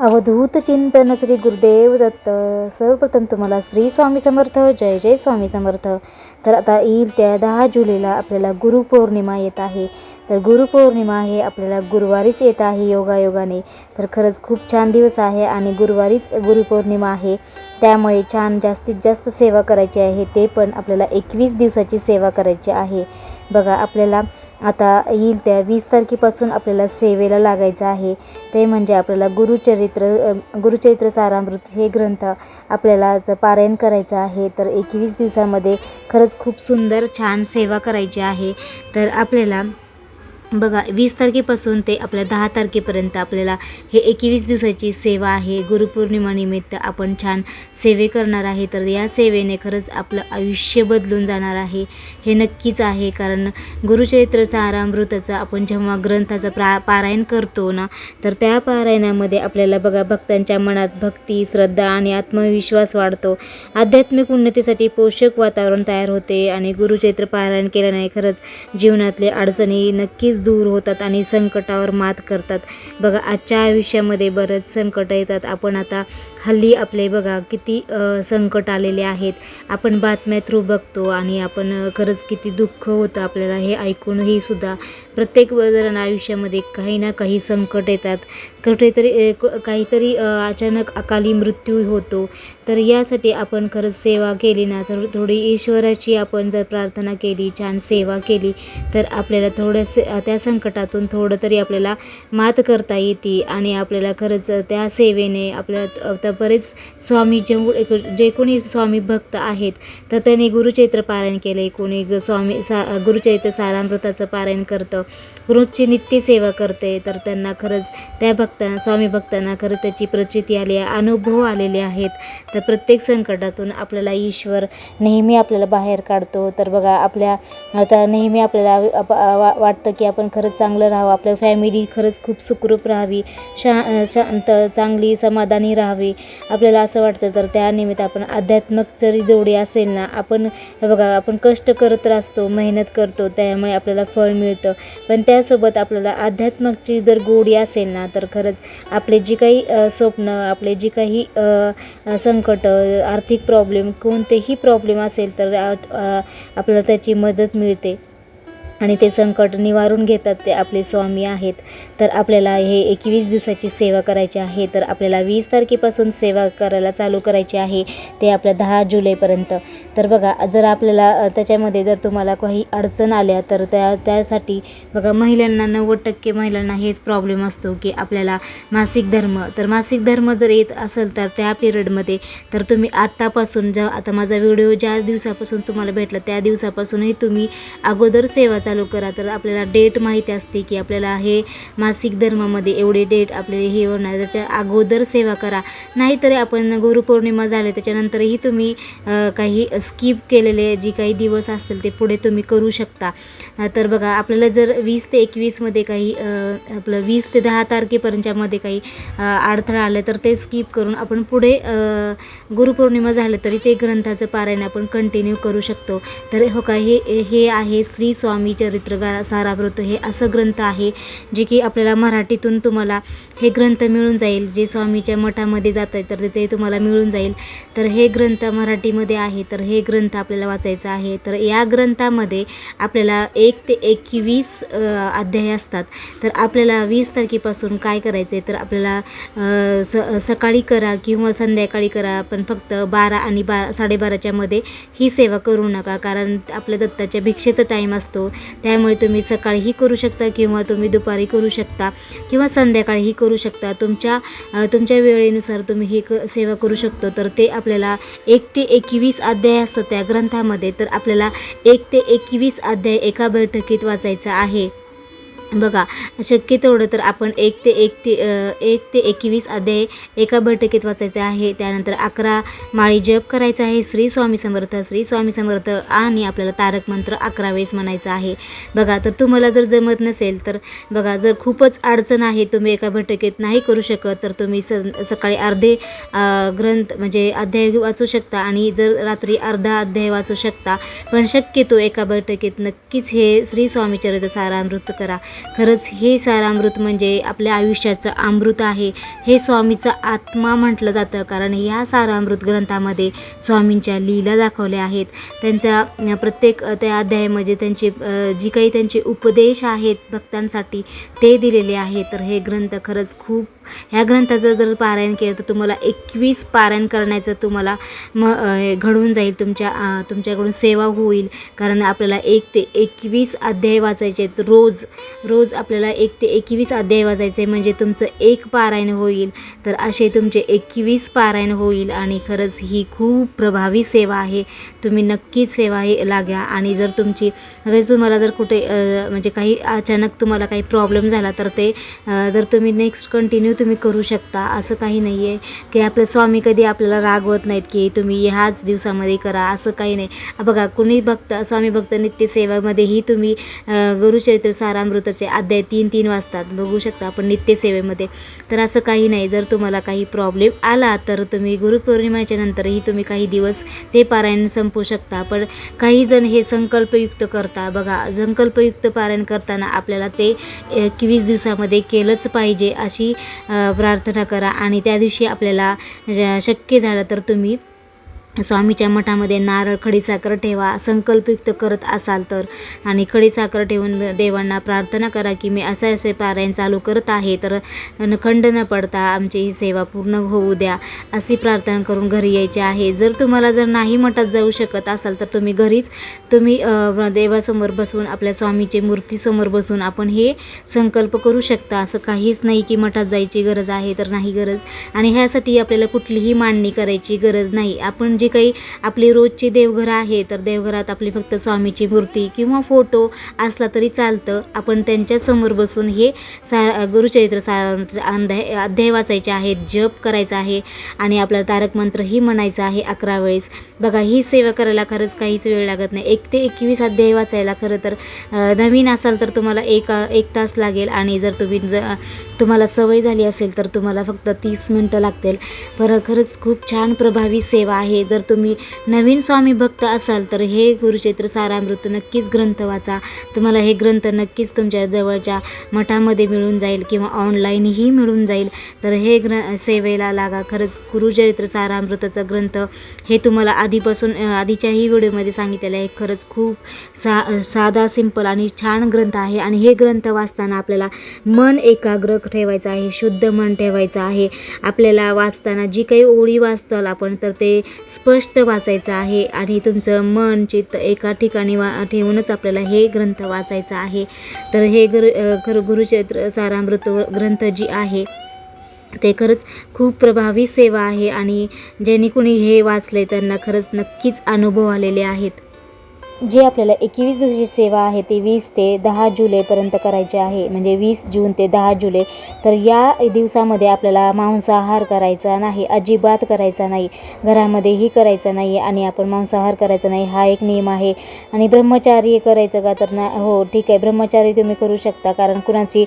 अवधूत चिंतन श्री गुरुदेव दत्त. सर्वप्रथम तुम्हाला श्री स्वामी समर्थ जय जय स्वामी समर्थ. तर आता येईल त्या दहा जुलैला आपल्याला गुरुपौर्णिमा येत आहे. तर गुरुपौर्णिमा हे आपल्याला गुरुवारीच येत आहे योगायोगाने. तर खरंच खूप छान दिवस आहे आणि गुरुवारीच गुरुपौर्णिमा आहे. त्यामुळे छान जास्तीत जास्त सेवा करायची आहे. ते पण आपल्याला एकवीस दिवसाची सेवा करायची आहे. बघा आपल्याला आता येईल त्या वीस तारखेपासून आपल्याला सेवेला लागायचं आहे. ते म्हणजे आपल्याला गुरुचरित्र गुरुचरित्र सारामृत हे ग्रंथ आपल्याला पारायण करायचं आहे. तर एकवीस दिवसामध्ये खरंच खूप सुंदर छान सेवा करायची आहे. तर आपल्याला बघा वीस तारखेपासून ते आपल्या दहा तारखेपर्यंत आपल्याला हे एकवीस दिवसाची सेवा आहे. गुरुपौर्णिमानिमित्त आपण छान सेवे करणार आहे. तर या सेवेने खरंच आपलं आयुष्य बदलून जाणार आहे. हे नक्कीच आहे कारण गुरुचरित्र सारामृताचं आपण जेव्हा ग्रंथाचं प्रा पारायण करतो ना तर त्या पारायणामध्ये आपल्याला बघा भक्तांच्या मनात भक्ती श्रद्धा आणि आत्मविश्वास वाढतो. आध्यात्मिक उन्नतीसाठी पोषक वातावरण तयार होते आणि गुरुचरित्र पारायण केल्याने खरंच जीवनातले अडचणी नक्कीच दूर होतात आणि संकटावर मात करतात. बघा आजच्या आयुष्यामध्ये बरंच संकट येतात. आपण आता हल्ली आपले बघा किती संकट आलेले आहेत. आपण बातम्या थ्रू बघतो आणि आपण खरंच किती दुःख होतं आपल्याला हे ऐकूनही सुद्धा. प्रत्येक जण आयुष्यामध्ये काही ना काही संकट येतात. कुठेतरी क- काहीतरी अचानक अकाली मृत्यू होतो. तर यासाठी आपण खरंच सेवा केली ना तर थोडी ईश्वराची आपण जर प्रार्थना केली छान सेवा केली तर आपल्याला थोडंसं त्या संकटातून थोडं तरी आपल्याला मात करता येते आणि आपल्याला खरंच त्या सेवेने आपल्या आता बरेच स्वामी जे जे कोणी स्वामी भक्त आहेत तर त्यांनी गुरुचैत्र पारायण केले. कोणी ग- स्वामी सा गुरुचैत्र सारामृताचं पारायण करतं रोजची नित्य सेवा करते तर त्यांना खरंच त्या भक्तांना स्वामी भक्तांना खरंच त्याची प्रचिती आली आहे अनुभव आलेले आहेत. तर प्रत्येक संकटातून आपल्याला ईश्वर नेहमी आपल्याला बाहेर काढतो. तर बघा आपल्या आता नेहमी आपल्याला वा- वाटतं की आपण आपण खरंच चांगलं राहावं. आपल्या फॅमिली खरंच खूप सुखरूप राहावी. शा शांत चांगली समाधानी राहावी. आपल्याला असं वाटतं तर त्यानिमित्त आपण आध्यात्मक जरी जोडी असेल ना आपण बघा आपण कष्ट करत असतो मेहनत करतो त्यामुळे आपल्याला फळ मिळतं. पण त्यासोबत आपल्याला आध्यात्मकची जर गोडी असेल ना तर खरंच आपले जी काही स्वप्न आपले जी काही संकट आर्थिक प्रॉब्लेम कोणतेही प्रॉब्लेम असेल तर आपल्याला त्याची मदत मिळते. आणि ते संकट निवारून घेतात ते आपले स्वामी आहेत. तर आपल्याला हे एकवीस दिवसाची सेवा करायची आहे. तर आपल्याला वीस तारखेपासून सेवा करायला चालू करायची आहे. ते आपल्या दहा जुलैपर्यंत. तर बघा जर आपल्याला त्याच्यामध्ये जर तुम्हाला काही अडचण आल्या तर त्या त्यासाठी बघा महिलांना नव्वद टक्के महिलांना हेच प्रॉब्लेम असतो की आपल्याला मासिक धर्म. तर मासिक धर्म जर येत असेल तर त्या पिरियडमध्ये तर तुम्ही आत्तापासून ज्या आता माझा व्हिडिओ ज्या दिवसापासून तुम्हाला भेटला त्या दिवसापासूनही तुम्ही अगोदर सेवाचा चालू करा तर आपल्याला डेट माहिती असते की आपल्याला हे मासिक धर्मामध्ये एवढे डेट आपले हे होणार त्याच्या अगोदर सेवा करा. नाहीतरी आपण गुरुपौर्णिमा झाले त्याच्यानंतरही तुम्ही काही स्किप केलेले जी काही दिवस असतील ते पुढे तुम्ही करू शकता. तर बघा आपल्याला जर वीस ते एकवीसमध्ये काही आपलं वीस ते दहा तारखेपर्यंतच्यामध्ये काही अडथळा आले तर ते स्किप करून आपण पुढे गुरुपौर्णिमा झालं तरी ते ग्रंथाचं पारायण आपण कंटिन्यू करू शकतो. तर हो का हे हे आहे श्री स्वामी चरित्र गा सारावृत हे असं ग्रंथ आहे जे की आपल्याला मराठीतून तुम्हाला हे ग्रंथ मिळून जाईल. जे स्वामीच्या मठामध्ये जात आहे तर तिथे तुम्हाला मिळून जाईल. तर हे ग्रंथ मराठीमध्ये आहे तर हे ग्रंथ आपल्याला वाचायचं आहे. तर या ग्रंथामध्ये आपल्याला एक ते एकवीस अध्याय असतात. तर आपल्याला वीस तारखेपासून काय करायचं आहे तर आपल्याला स सकाळी करा किंवा संध्याकाळी करा पण फक्त बारा आणि बारा साडेबाराच्यामध्ये ही सेवा करू नका. कारण आपल्या दत्ताच्या भिक्षेचा टाईम असतो. त्यामुळे तुम्ही सकाळीही करू शकता किंवा तुम्ही दुपारी करू शकता किंवा संध्याकाळीही करू शकता. तुमच्या तुमच्या वेळेनुसार तुम्ही ही क सेवा करू शकतो. तर ते आपल्याला एक ते एकवीस अध्याय असतं त्या ग्रंथामध्ये. तर आपल्याला एक ते एकवीस अध्याय एका बैठकीत वाचायचा आहे. बघा शक्य तेवढं तर आपण एक ते एक ते एक ते एकवीस अध्याय एका बैठकीत वाचायचे आहे. त्यानंतर अकरा माळी जप करायचा आहे. श्री स्वामी समर्थ श्री स्वामी समर्थ आणि आपल्याला तारक मंत्र अकरा वेळेस म्हणायचं आहे. बघा तर तुम्हाला जर जमत नसेल तर बघा जर खूपच अडचण आहे तुम्ही एका बैठकीत नाही करू शकत तर तुम्ही स सकाळी अर्धे ग्रंथ म्हणजे अध्याय वाचू शकता आणि जर रात्री अर्धा अध्याय वाचू शकता. पण शक्यतो एका बैठकीत नक्कीच हे श्री स्वामी चरित्र सारामृत करा. खरंच हे सारामृत म्हणजे आपल्या आयुष्याचं अमृत आहे. हे स्वामीचं आत्मा म्हटलं जातं. कारण या सारामृत ग्रंथामध्ये स्वामींच्या लीला दाखवल्या आहेत. त्यांच्या प्रत्येक त्या अध्यायामध्ये त्यांचे जी काही त्यांचे उपदेश आहेत भक्तांसाठी ते दिलेले आहेत. तर हे ग्रंथ खरंच खूप ह्या ग्रंथाचं जर पारायण केलं तर तुम्हाला एकवीस पारायण करण्याचं तुम्हाला म घडून जाईल. तुमच्या तुमच्याकडून सेवा होईल. कारण आपल्याला एक ते एकवीस अध्याय वाचायचे आहेत. रोज रोज आपल्याला एक ते एकवीस अध्याय वाचायचे म्हणजे तुमचं एक पारायण होईल. तर असे तुमचे एकवीस पारायण होईल. आणि खरंच ही खूप प्रभावी सेवा आहे. तुम्ही नक्कीच सेवा हे लागा आणि जर तुमची जर तुम्हाला जर कुठे म्हणजे काही अचानक तुम्हाला काही प्रॉब्लेम झाला तर ते जर तुम्ही नेक्स्ट कंटिन्यू तुम्ही करू शकता असं काही नाही आहे की आपलं स्वामी कधी आपल्याला रागवत नाहीत की तुम्ही ह्याच दिवसामध्ये करा असं काही नाही. बघा कुणी भक्त स्वामी भक्त नित्यसेवेमध्येही तुम्ही गुरुचरित्र सारामृताचे अध्याय तीन तीन वाजतात. बघू शकता आपण नित्यसेवेमध्ये. तर असं काही नाही. जर तुम्हाला काही प्रॉब्लेम आला तर तुम्ही गुरुपौर्णिमेच्या नंतरही तुम्ही काही दिवस ते पारायण संपवू शकता. पण काही जण हे संकल्पयुक्त करता. बघा संकल्पयुक्त पारायण करताना आपल्याला ते एकवीस दिवसामध्ये केलंच पाहिजे अशी प्रार्थना करा आणि त्या दिवशी आपल्याला ज- शक्य झालं तर तुम्ही स्वामीच्या मठामध्ये नारळ खडीसाखर ठेवा संकल्पयुक्त करत असाल तर. आणि खडीसाखर ठेवून देवांना प्रार्थना करा की मी असे असे पारायण चालू करत आहे तर खंड न पडता आमची ही सेवा पूर्ण होऊ द्या. अशी प्रार्थना करून घरी यायची आहे. जर तुम्हाला जर नाही मठात जाऊ शकत असाल तर तुम्ही घरीच तुम्ही देवासमोर बसून आपल्या स्वामीचे मूर्तीसमोर बसून आपण हे संकल्प करू शकता. असं काहीच नाही की मठात जायची गरज आहे तर नाही गरज. आणि ह्यासाठी आपल्याला कुठलीही मांडणी करायची गरज नाही. आपण जे काही आपली रोजची देवघर आहे तर देवघरात आपली फक्त स्वामीची मूर्ती किंवा फोटो असला तरी चालतं. आपण त्यांच्यासमोर बसून हे सा गुरुचरित्र सा अध्याय अध्याय वाचायचे आहेत जप करायचा आहे आणि आपला तारक मंत्रही म्हणायचा आहे अकरा वेळेस. बघा ही सेवा करायला खरंच काहीच वेळ लागत नाही. एक ते एकवीस अध्याय वाचायला खरं तर नवीन असाल तर तुम्हाला एक एक तास लागेल आणि जर तुम्ही ज तुम्हाला सवय झाली असेल तर तुम्हाला फक्त तीस मिनटं लागतील. पर खरंच खूप छान प्रभावी सेवा आहे. जर तुम्ही नवीन स्वामी भक्त असाल तर हे गुरुचैत्र सारामृत नक्कीच ग्रंथ वाचा. तुम्हाला हे ग्रंथ नक्कीच तुमच्या जवळच्या मठामध्ये मिळून जाईल किंवा ऑनलाईनही मिळून जाईल. तर हे ग्र सेवेला लागा. खरंच गुरुचरित्र सारामृताचा ग्रंथ हे तुम्हाला आधीपासून आधीच्याही व्हिडिओमध्ये सांगितलेलं आहे. खरंच खूप सा साधा सिंपल आणि छान ग्रंथ आहे आणि हे ग्रंथ वाचताना आपल्याला मन एकाग्र ठेवायचं आहे शुद्ध मन ठेवायचं आहे. आपल्याला वाचताना जी काही ओळी वाचताल आपण तर ते स्पष्ट वाचायचं आहे आणि तुमचं मन चित्त एका ठिकाणी वा ठेवूनच आपल्याला हे ग्रंथ वाचायचं आहे. तर हे गुरु अ, खरं गुरुचरित्र सारामृत ग्रंथ जी आहे ते खरंच खूप प्रभावी सेवा आहे आणि ज्यांनी कुणी हे वाचले त्यांना खरंच नक्कीच अनुभव आलेले आहेत. जी आपल्याला एकवीस दिवसाची सेवा आहे ती वीस ते दहा जुलैपर्यंत करायची आहे म्हणजे वीस जून ते दहा जुलै तर या दिवसामध्ये आपल्याला मांसाहार करायचा नाही अजिबात करायचा नाही घरामध्येही करायचा नाही आणि आपण मांसाहार करायचा नाही हा एक नियम आहे. आणि ब्रह्मचारी करायचं का तर ना हो ठीक आहे ब्रह्मचारी तुम्ही करू शकता कारण कुणाची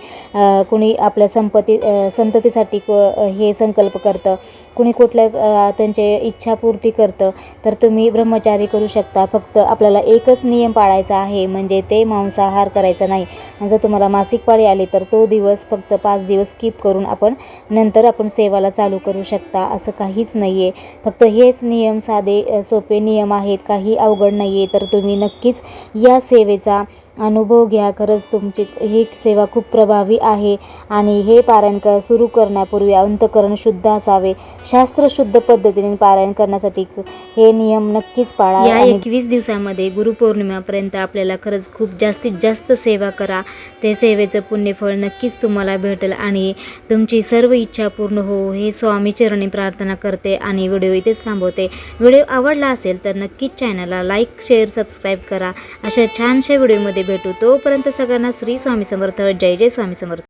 कुणी आपल्या संपत्ती संततीसाठी क हे संकल्प करतं कुणी कुठल्या त्यांचे इच्छापूर्ती करतं तर तुम्ही ब्रह्मचारी करू शकता फक्त आपल्याला एक एकच नियम पाळायचा आहे म्हणजे ते मांसाहार करायचा नाही. जर तुम्हाला मासिक पाळी आली तर तो दिवस फक्त पाच दिवस स्किप करून आपण नंतर आपण सेवाला चालू करू शकता असं काहीच नाही आहे फक्त हेच नियम साधे सोपे नियम आहेत. काही अवघड नाही आहे तर तुम्ही नक्कीच या सेवेचा अनुभव घ्या. खरंच तुमची ही सेवा खूप प्रभावी आहे आणि हे पारायण क सुरू करण्यापूर्वी अंतकरण शुद्ध असावे. शास्त्रशुद्ध पद्धतीने पारायण करण्यासाठी हे नियम नक्कीच पाळा या एकवीस दिवसामध्ये गुरुपौर्णिमापर्यंत आपल्याला खरंच खूप जास्तीत जास्त सेवा करा. ते सेवेचं पुण्यफळ नक्कीच तुम्हाला भेटेल आणि तुमची सर्व इच्छा पूर्ण हो हे स्वामी चरणी प्रार्थना करते आणि व्हिडिओ इथेच थांबवते. व्हिडिओ आवडला असेल तर नक्कीच चॅनलला लाईक शेअर सबस्क्राईब करा. अशा छानशा व्हिडिओमध्ये भेटू. तोपर्यंत सगळ्यांना श्री स्वामी समर्थ. जय जय स्वामी समर्थ.